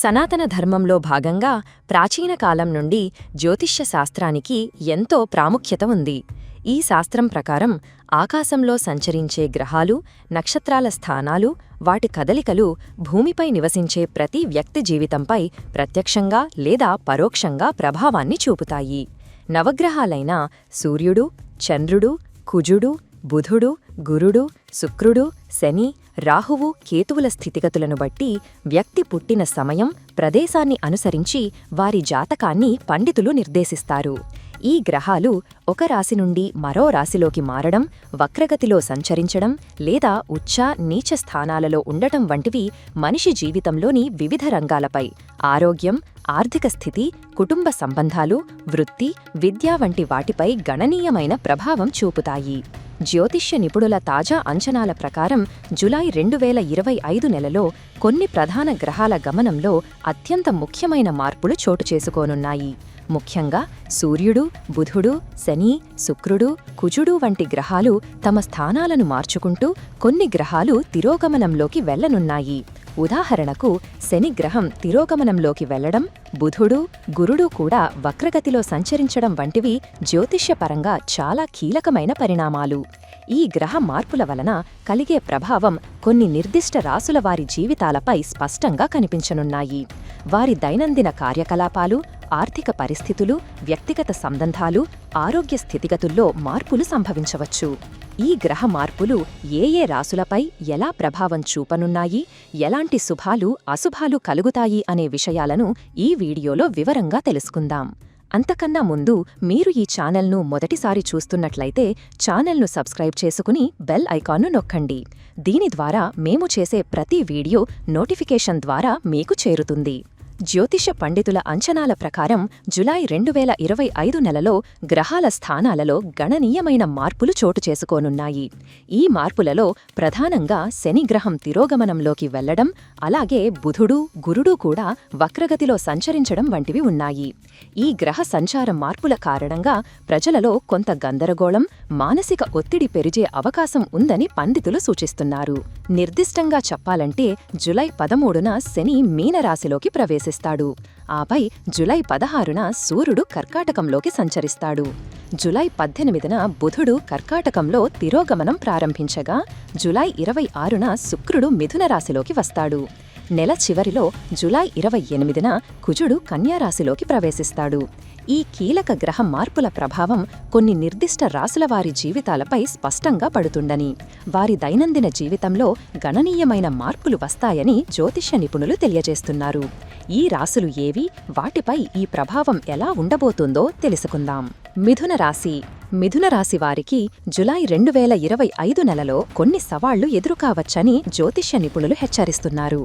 సనాతన ధర్మంలో భాగంగా ప్రాచీన కాలం నుండి జ్యోతిష్య శాస్త్రానికి ఎంతో ప్రాముఖ్యత ఉంది. ఈ శాస్త్రం ప్రకారం ఆకాశంలో సంచరించే గ్రహాలు నక్షత్రాల స్థానాలు వాటి కదలికలు భూమిపై నివసించే ప్రతి వ్యక్తి జీవితంపై ప్రత్యక్షంగా లేదా పరోక్షంగా ప్రభావాన్ని చూపుతాయి. నవగ్రహాలైన సూర్యుడు చంద్రుడు కుజుడు బుధుడు గురుడు శుక్రుడు శని రాహువు కేతువుల స్థితిగతులను బట్టి వ్యక్తి పుట్టిన సమయం ప్రదేశాన్ని అనుసరించి వారి జాతకాన్ని పండితులు నిర్దేశిస్తారు. ఈ గ్రహాలు ఒక రాశి నుండి మరో రాశిలోకి మారడం వక్రగతిలో సంచరించడం లేదా ఉచ్చ నీచ స్థానాలలో ఉండటం వంటివి మనిషి జీవితంలోని వివిధ రంగాలపై ఆరోగ్యం ఆర్థిక స్థితి కుటుంబ సంబంధాలు వృత్తి విద్య వంటి వాటిపై గణనీయమైన ప్రభావం చూపుతాయి. జ్యోతిష్య నిపుణుల తాజా అంచనాల ప్రకారం జులై రెండు వేల ఇరవై ఐదు నెలలో కొన్ని ప్రధాన గ్రహాల గమనంలో అత్యంత ముఖ్యమైన మార్పులు చోటు చేసుకోనున్నాయి. ముఖ్యంగా సూర్యుడు బుధుడు శని శుక్రుడు కుజుడు వంటి గ్రహాలు తమ స్థానాలను మార్చుకుంటూ కొన్ని గ్రహాలు తిరోగమనంలోకి వెళ్ళనున్నాయి ఉదాహరణకు శనిగ్రహం తిరోగమనంలోకి వెళ్ళడం బుధుడు గురుడు కూడా వక్రగతిలో సంచరించడం వంటివి జ్యోతిష్యపరంగా చాలా కీలకమైన పరిణామాలు. ఈ గ్రహ మార్పుల వలన కలిగే ప్రభావం కొన్ని నిర్దిష్ట రాసుల వారి జీవితాలపై స్పష్టంగా కనిపించనున్నాయి. వారి దైనందిన కార్యకలాపాలు ఆర్థిక పరిస్థితులు వ్యక్తిగత సంబంధాలు ఆరోగ్య స్థితిగతుల్లో మార్పులు సంభవించవచ్చు. ఈ గ్రహ మార్పులు ఏ ఏ రాసులపై ఎలా ప్రభావం చూపనున్నాయి ఎలాంటి శుభాలు అశుభాలు కలుగుతాయి అనే విషయాలను ఈ వీడియోలో వివరంగా తెలుసుకుందాం. అంతకన్నా ముందు మీరు ఈ ఛానల్ను మొదటిసారి చూస్తున్నట్లయితే ఛానల్ను సబ్స్క్రైబ్ చేసుకుని బెల్ ఐకాన్ను నొక్కండి. దీని ద్వారా మేము చేసే ప్రతి వీడియో నోటిఫికేషన్ ద్వారా మీకు చేరుతుంది. జ్యోతిష పండితుల అంచనాల ప్రకారం జులై రెండు వేల ఇరవై ఐదు నెలలో గ్రహాల స్థానాలలో గణనీయమైన మార్పులు చోటు చేసుకోనున్నాయి. ఈ మార్పులలో ప్రధానంగా శనిగ్రహం తిరోగమనంలోకి వెళ్ళడం అలాగే బుధుడు గురుడు కూడా వక్రగతిలో సంచరించడం వంటివి ఉన్నాయి. ఈ గ్రహ సంచార మార్పుల కారణంగా ప్రజలలో కొంత గందరగోళం మానసిక ఒత్తిడి పెరిగే అవకాశం ఉందని పండితులు సూచిస్తున్నారు. నిర్దిష్టంగా చెప్పాలంటే జులై పదమూడున శని మీనరాశిలోకి ప్రవేశిస్తాడు. ఆపై జులై పదహారున సూర్యుడు కర్కాటకంలోకి సంచరిస్తాడు. జులై పద్దెనిమిదిన బుధుడు కర్కాటకంలో తిరోగమనం ప్రారంభించగా జులై ఇరవై ఆరున శుక్రుడు మిథున రాశిలోకి వస్తాడు. నెల చివరిలో జులై ఇరవై ఎనిమిదిన కుజుడు కన్యారాశిలోకి ప్రవేశిస్తాడు. ఈ కీలక గ్రహ మార్పుల ప్రభావం కొన్ని నిర్దిష్ట రాసుల వారి జీవితాలపై స్పష్టంగా పడుతుండని వారి దైనందిన జీవితంలో గణనీయమైన మార్పులు వస్తాయని జ్యోతిష్య నిపుణులు తెలియజేస్తున్నారు. ఈ రాసులు ఏవి? వాటిపై ఈ ప్రభావం ఎలా ఉండబోతుందో తెలుసుకుందాం. మిథున రాశి మిథున రాశి వారికి జులై రెండు వేల ఇరవై ఐదు నెలలో కొన్ని సవాళ్ళు ఎదురుకావచ్చని జ్యోతిష్య నిపుణులు హెచ్చరిస్తున్నారు.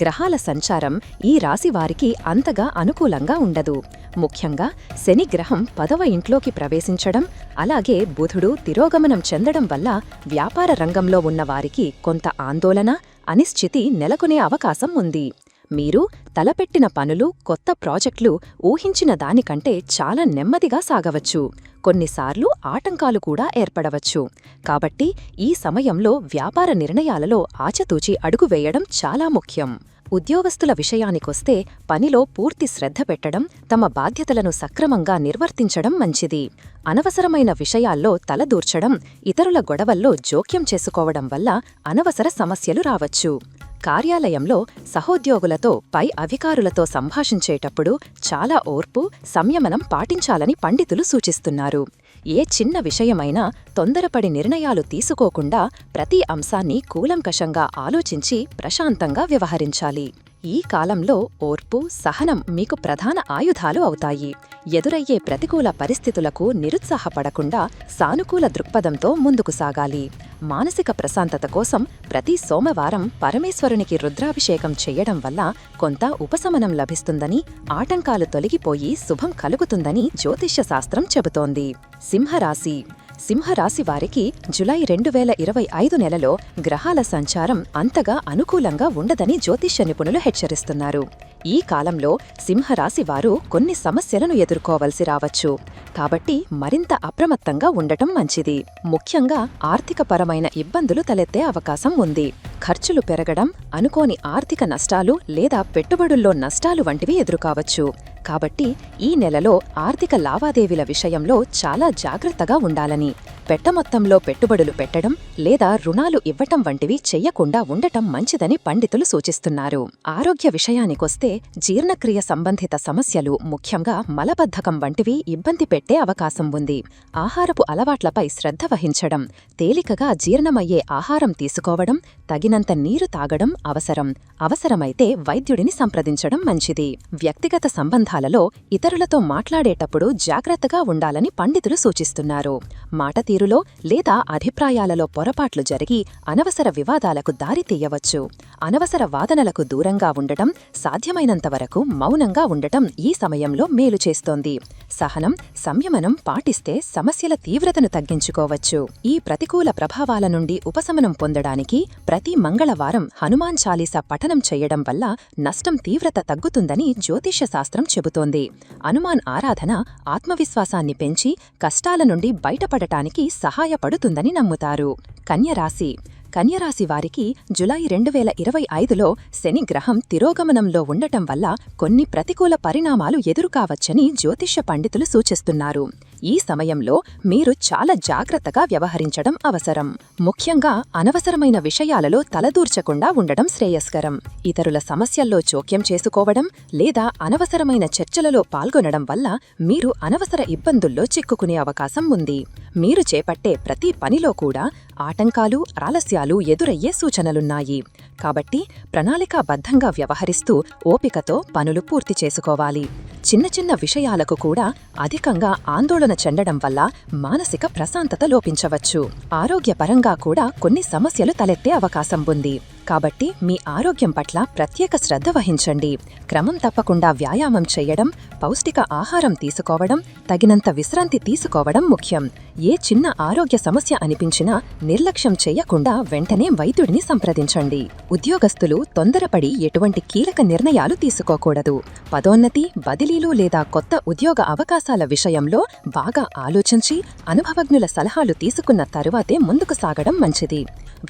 గ్రహాల సంచారం ఈ రాశి వారికి అంతగా అనుకూలంగా ఉండదు. ముఖ్యంగా శని గ్రహం పదవ ఇంట్లోకి ప్రవేశించడం అలాగే బుధుడు తిరోగమనం చెందడం వల్ల వ్యాపార రంగంలో ఉన్నవారికి కొంత ఆందోళన అనిశ్చితి నెలకొనే అవకాశం ఉంది. మీరు తలపెట్టిన పనులు కొత్త ప్రాజెక్టులు ఊహించిన దానికంటే చాలా నెమ్మదిగా సాగవచ్చు. కొన్నిసార్లు ఆటంకాలు కూడా ఏర్పడవచ్చు. కాబట్టి ఈ సమయంలో వ్యాపార నిర్ణయాలలో ఆచతూచి అడుగు వేయడం చాలా ముఖ్యం. ఉద్యోగస్తుల విషయానికొస్తే పనిలో పూర్తి శ్రద్ధ పెట్టడం తమ బాధ్యతలను సక్రమంగా నిర్వర్తించడం మంచిది. అనవసరమైన విషయాల్లో తలదూర్చడం ఇతరుల గొడవల్లో జోక్యం చేసుకోవడం వల్ల అనవసర సమస్యలు రావచ్చు. కార్యాలయంలో సహోద్యోగులతో పై అధికారులతో సంభాషించేటప్పుడు చాలా ఓర్పు సంయమనం పాటించాలని పండితులు సూచిస్తున్నారు. ఏ చిన్న విషయమైనా తొందరపడి నిర్ణయాలు తీసుకోకుండా ప్రతి అంశాన్ని కూలంకషంగా ఆలోచించి ప్రశాంతంగా వ్యవహరించాలి. ఈ కాలంలో ఓర్పు సహనం మీకు ప్రధాన ఆయుధాలు అవుతాయి. ఎదురయ్యే ప్రతికూల పరిస్థితులకు నిరుత్సాహపడకుండా సానుకూల దృక్పథంతో ముందుకు సాగాలి. మానసిక ప్రశాంతత కోసం ప్రతి సోమవారం పరమేశ్వరునికి రుద్రాభిషేకం చేయడం వల్ల కొంత ఉపశమనం లభిస్తుందని ఆటంకాలు తొలగిపోయి శుభం కలుగుతుందని జ్యోతిష్యశాస్త్రం చెబుతోంది. సింహరాశి సింహరాశి వారికి జులై రెండు వేల ఇరవై ఐదు నెలలో గ్రహాల సంచారం అంతగా అనుకూలంగా ఉండదని జ్యోతిష్య నిపుణులు హెచ్చరిస్తున్నారు. ఈ కాలంలో సింహరాశి వారు కొన్ని సమస్యలను ఎదుర్కోవలసి రావచ్చు. కాబట్టి మరింత అప్రమత్తంగా ఉండటం మంచిది. ముఖ్యంగా ఆర్థికపరమైన ఇబ్బందులు తలెత్తే అవకాశం ఉంది. ఖర్చులు పెరగడం అనుకోని ఆర్థిక నష్టాలు లేదా పెట్టుబడుల్లో నష్టాలు వంటివి ఎదురుకావచ్చు. కాబట్టి ఈ నెలలో ఆర్థిక లావాదేవీల విషయంలో చాలా జాగ్రత్తగా ఉండాలని. పెట్ట మొత్తంలో పెట్టుబడులు పెట్టడం లేదా రుణాలు ఇవ్వటం వంటివి చెయ్యకుండా ఉండటం మంచిదని పండితులు సూచిస్తున్నారు. ఆరోగ్య విషయానికొస్తే జీర్ణక్రియ సంబంధిత సమస్యలు ముఖ్యంగా మలబద్ధకం వంటివి ఇబ్బంది పెట్టే అవకాశం ఉంది. ఆహారపు అలవాట్లపై శ్రద్ధ వహించడం తేలికగా జీర్ణమయ్యే ఆహారం తీసుకోవడం తగినంత నీరు తాగడం అవసరం. అవసరమైతే వైద్యుడిని సంప్రదించడం మంచిది. వ్యక్తిగత సంబంధాలలో ఇతరులతో మాట్లాడేటప్పుడు జాగ్రత్తగా ఉండాలని పండితులు సూచిస్తున్నారు. మాట తీరులో లేదా అభిప్రాయాలలో పొరపాట్లు జరిగి అనవసర వివాదాలకు దారితీయవచ్చు అనవసర వాదనలకు దూరంగా ఉండటం సాధ్యమైనంతవరకు మౌనంగా ఉండటం ఈ సమయంలో మేలు చేస్తోంది. సహనం సంయమనం పాటిస్తే సమస్యల తీవ్రతను తగ్గించుకోవచ్చు. ఈ ప్రతికూల ప్రభావాల నుండి ఉపశమనం పొందడానికి ప్రతి మంగళవారం హనుమాన్ చాలీసా పఠనం చేయడం వల్ల నష్టం తీవ్రత తగ్గుతుందని జ్యోతిష్య శాస్త్రం చెబుతోంది. హనుమాన్ ఆరాధన ఆత్మవిశ్వాసాన్ని పెంచి కష్టాల నుండి బయటపడటానికి సహాయపడుతుందని నమ్ముతారు. కన్యరాశి. కన్యరాశి వారికి జులై రెండు వేల ఇరవై ఐదులో శని గ్రహం తిరోగమనంలో ఉండటం వల్ల కొన్ని ప్రతికూల పరిణామాలు ఎదురుకావచ్చని జ్యోతిష్య పండితులు సూచిస్తున్నారు. ఈ సమయంలో మీరు చాలా జాగ్రత్తగా వ్యవహరించడం అవసరం. ముఖ్యంగా అనవసరమైన విషయాలలో తలదూర్చకుండా ఉండడం శ్రేయస్కరం. ఇతరుల సమస్యల్లో జోక్యం చేసుకోవడం లేదా అనవసరమైన చర్చలలో పాల్గొనడం వల్ల మీరు అనవసర ఇబ్బందుల్లో చిక్కుకునే అవకాశం ఉంది. మీరు చేపట్టే ప్రతి పనిలో కూడా ఆటంకాలు ఆలస్యాలు ఎదురయ్యే సూచనలున్నాయి. కాబట్టి ప్రణాళికాబద్ధంగా వ్యవహరిస్తూ ఓపికతో పనులు పూర్తి చేసుకోవాలి. చిన్న చిన్న విషయాలకు కూడా అధికంగా ఆందోళన చెందడం వల్ల మానసిక ప్రశాంతత లోపించవచ్చు. ఆరోగ్యపరంగా కూడా కొన్ని సమస్యలు తలెత్తే అవకాశం ఉంది. కాబట్టి మీ ఆరోగ్యం పట్ల ప్రత్యేక శ్రద్ధ వహించండి. క్రమం తప్పకుండా వ్యాయామం చేయడం పౌష్టిక ఆహారం తీసుకోవడం తగినంత విశ్రాంతి తీసుకోవడం ముఖ్యం. ఏ చిన్న ఆరోగ్య సమస్య అనిపించినా నిర్లక్ష్యం చేయకుండా వెంటనే వైద్యుడిని సంప్రదించండి. ఉద్యోగస్తులు తొందరపడి ఎటువంటి కీలక నిర్ణయాలు తీసుకోకూడదు. పదోన్నతి బదిలీలు లేదా కొత్త ఉద్యోగ అవకాశాల విషయంలో బాగా ఆలోచించి అనుభవజ్ఞుల సలహాలు తీసుకున్న తరువాతే ముందుకు సాగడం మంచిది.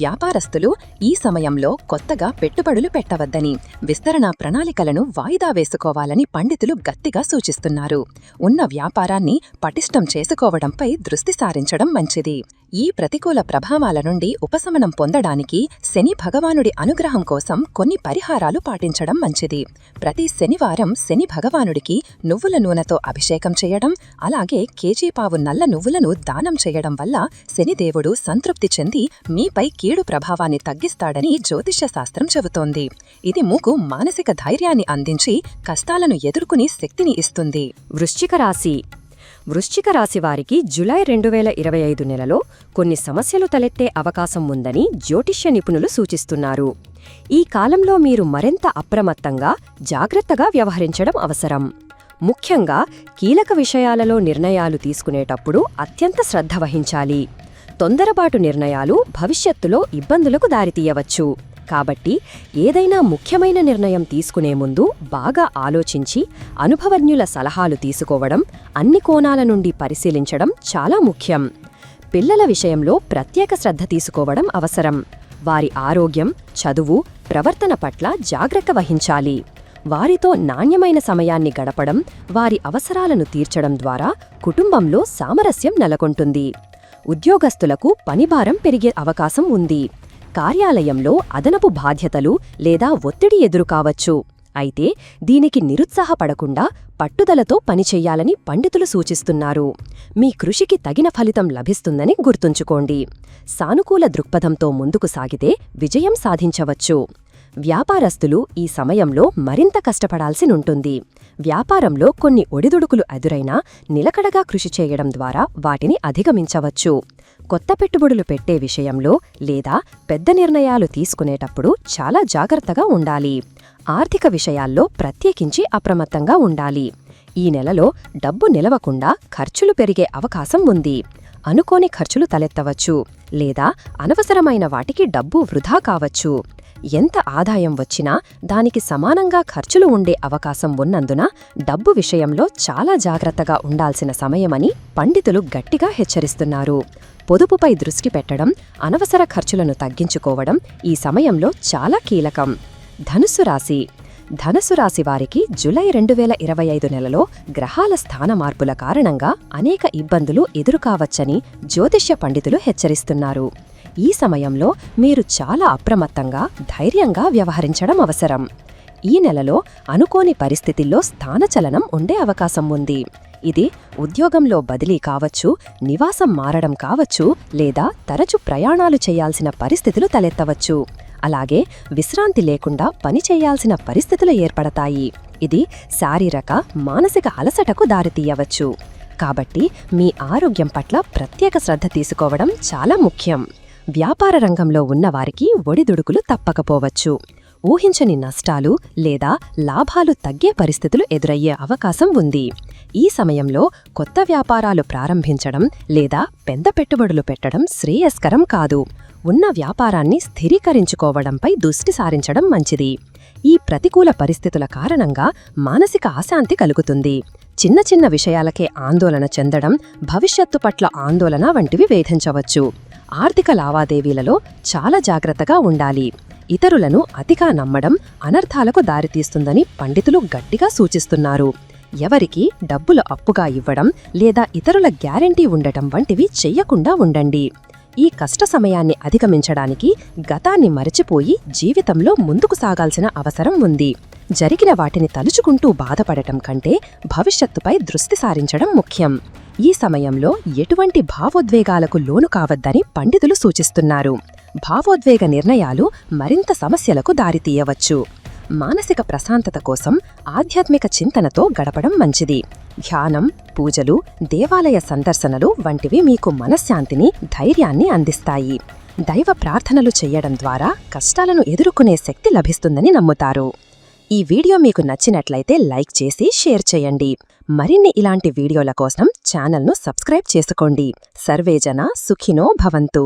వ్యాపారస్తులు ఈ సమయంలో కొత్తగా పెట్టుబడులు పెట్టవద్దని విస్తరణ ప్రణాళికలను వాయిదా వేసుకోవాలని పండితులు గట్టిగా సూచిస్తున్నారు. ఉన్న వ్యాపారాన్ని పటిష్టం చేసుకోవడంపై దృష్టి సారించడం మంచిది. ఈ ప్రతికూల ప్రభావాల నుండి ఉపశమనం పొందడానికి శని భగవానుడి అనుగ్రహం కోసం కొన్ని పరిహారాలు పాటించడం మంచిది. ప్రతి శనివారం శని భగవానుడికి నువ్వుల నూనెతో అభిషేకం చేయడం అలాగే కేజీ పావు నల్ల నువ్వులను దానం చేయడం వల్ల శనిదేవుడు సంతృప్తి చెంది మీపై కీడు ప్రభావాన్ని తగ్గిస్తాడని జ్యోతిష్య శాస్త్రం చెబుతోంది. ఇది మూకు మానసిక ధైర్యాన్ని అందించి కష్టాలను ఎదుర్కొని శక్తిని ఇస్తుంది. వృశ్చిక రాశి వృశ్చిక రాశి వారికి జులై రెండు వేల ఇరవై ఐదు నెలలో కొన్ని సమస్యలు తలెత్తే అవకాశం ఉందని జ్యోతిష్య నిపుణులు సూచిస్తున్నారు. ఈ కాలంలో మీరు మరింత అప్రమత్తంగా జాగ్రత్తగా వ్యవహరించడం అవసరం. ముఖ్యంగా కీలక విషయాలలో నిర్ణయాలు తీసుకునేటప్పుడు అత్యంత శ్రద్ధ వహించాలి. తొందరపాటు నిర్ణయాలు భవిష్యత్తులో ఇబ్బందులకు దారితీయవచ్చు. కాబట్టి ఏదైనా ముఖ్యమైన నిర్ణయం తీసుకునే ముందు బాగా ఆలోచించి అనుభవజ్ఞుల సలహాలు తీసుకోవడం అన్ని కోణాల నుండి పరిశీలించడం చాలా ముఖ్యం. పిల్లల విషయంలో ప్రత్యేక శ్రద్ధ తీసుకోవడం అవసరం. వారి ఆరోగ్యం చదువు ప్రవర్తన పట్ల జాగ్రత్త వహించాలి. వారితో నాణ్యమైన సమయాన్ని గడపడం వారి అవసరాలను తీర్చడం ద్వారా కుటుంబంలో సామరస్యం నెలకొంటుంది. ఉద్యోగస్తులకు పనిభారం పెరిగే అవకాశం ఉంది. కార్యాలయంలో అదనపు బాధ్యతలు లేదా ఒత్తిడి ఎదురుకావచ్చు. అయితే దీనికి నిరుత్సాహపడకుండా పట్టుదలతో పనిచేయాలని పండితులు సూచిస్తున్నారు. మీ కృషికి తగిన ఫలితం లభిస్తుందని గుర్తుంచుకోండి. సానుకూల దృక్పథంతో ముందుకు సాగితే విజయం సాధించవచ్చు. వ్యాపారస్తులు ఈ సమయంలో మరింత కష్టపడాల్సినుంటుంది వ్యాపారంలో కొన్ని ఒడిదుడుకులు ఎదురైనా నిలకడగా కృషి చేయడం ద్వారా వాటిని అధిగమించవచ్చు. కొత్త పెట్టుబడులు పెట్టే విషయంలో లేదా పెద్ద నిర్ణయాలు తీసుకునేటప్పుడు చాలా జాగ్రత్తగా ఉండాలి. ఆర్థిక విషయాల్లో ప్రత్యేకించి అప్రమత్తంగా ఉండాలి. ఈ నెలలో డబ్బు నిలవకుండా ఖర్చులు పెరిగే అవకాశం ఉంది. అనుకోని ఖర్చులు తలెత్తవచ్చు లేదా అనవసరమైన వాటికి డబ్బు వృధా కావచ్చు. ఎంత ఆదాయం వచ్చినా దానికి సమానంగా ఖర్చులు ఉండే అవకాశం ఉన్నందున డబ్బు విషయంలో చాలా జాగ్రత్తగా ఉండాల్సిన సమయమని పండితులు గట్టిగా హెచ్చరిస్తున్నారు. పొదుపుపై దృష్టి పెట్టడం అనవసర ఖర్చులను తగ్గించుకోవడం ఈ సమయంలో చాలా కీలకం. ధనుస్సు రాశి. ధనసు రాశి వారికి జులై రెండు వేల ఇరవై ఐదు నెలలో గ్రహాల స్థాన మార్పుల కారణంగా అనేక ఇబ్బందులు ఎదురుకావచ్చని జ్యోతిష్య పండితులు హెచ్చరిస్తున్నారు. ఈ సమయంలో మీరు చాలా అప్రమత్తంగా ధైర్యంగా వ్యవహరించడం అవసరం. ఈ నెలలో అనుకోని పరిస్థితిల్లో స్థానచలనం ఉండే అవకాశం ఉంది. ఇది ఉద్యోగంలో బదిలీ కావచ్చు నివాసం మారడం కావచ్చు లేదా తరచు ప్రయాణాలు చేయాల్సిన పరిస్థితులు తలెత్తవచ్చు. అలాగే విశ్రాంతి లేకుండా పని చేయాల్సిన పరిస్థితులు ఏర్పడతాయి. ఇది శారీరక మానసిక అలసటకు దారితీయవచ్చు. కాబట్టి మీ ఆరోగ్యం పట్ల ప్రత్యేక శ్రద్ధ తీసుకోవడం చాలా ముఖ్యం. వ్యాపార రంగంలో ఉన్నవారికి ఒడిదుడుకులు తప్పకపోవచ్చు. ఊహించని నష్టాలు లేదా లాభాలు తగ్గే పరిస్థితులు ఎదురయ్యే అవకాశం ఉంది. ఈ సమయంలో కొత్త వ్యాపారాలు ప్రారంభించడం లేదా పెద్ద పెట్టుబడులు పెట్టడం శ్రేయస్కరం కాదు. ఉన్న వ్యాపారాన్ని స్థిరీకరించుకోవడంపై దృష్టి సారించడం మంచిది. ఈ ప్రతికూల పరిస్థితుల కారణంగా మానసిక అశాంతి కలుగుతుంది. చిన్న చిన్న విషయాలకే ఆందోళన చెందడం భవిష్యత్తు పట్ల ఆందోళన వంటివి వేధించవచ్చు. ఆర్థిక లావాదేవీలలో చాలా జాగ్రత్తగా ఉండాలి. ఇతరులను అతిగా నమ్మడం అనర్థాలకు దారితీస్తుందని పండితులు గట్టిగా సూచిస్తున్నారు. ఎవరికి డబ్బులు అప్పుగా ఇవ్వడం లేదా ఇతరుల గ్యారంటీ ఉండటం వంటివి చెయ్యకుండా ఉండండి. ఈ కష్ట సమయాన్ని అధిగమించడానికి గతాన్ని మరచిపోయి జీవితంలో ముందుకు సాగాల్సిన అవసరం ఉంది. జరిగిన వాటిని తలుచుకుంటూ బాధపడటం కంటే భవిష్యత్తుపై దృష్టి సారించడం ముఖ్యం. ఈ సమయంలో ఎటువంటి భావోద్వేగాలకు లోను కావద్దని పండితులు సూచిస్తున్నారు. భావోద్వేగ నిర్ణయాలు మరింత సమస్యలకు దారితీయవచ్చు. మానసిక ప్రశాంతత కోసం ఆధ్యాత్మిక చింతనతో గడపడం మంచిది. ధ్యానం పూజలు దేవాలయ సందర్శనలు వంటివి మీకు మనశ్శాంతిని ధైర్యాన్ని అందిస్తాయి. దైవ ప్రార్థనలు చేయడం ద్వారా కష్టాలను ఎదుర్కొనే శక్తి లభిస్తుందని నమ్ముతారు. ఈ వీడియో మీకు నచ్చినట్లయితే లైక్ చేసి షేర్ చేయండి. మరిన్ని ఇలాంటి వీడియోల కోసం ఛానల్ను సబ్స్క్రైబ్ చేసుకోండి. సర్వేజన సుఖినో భవంతు.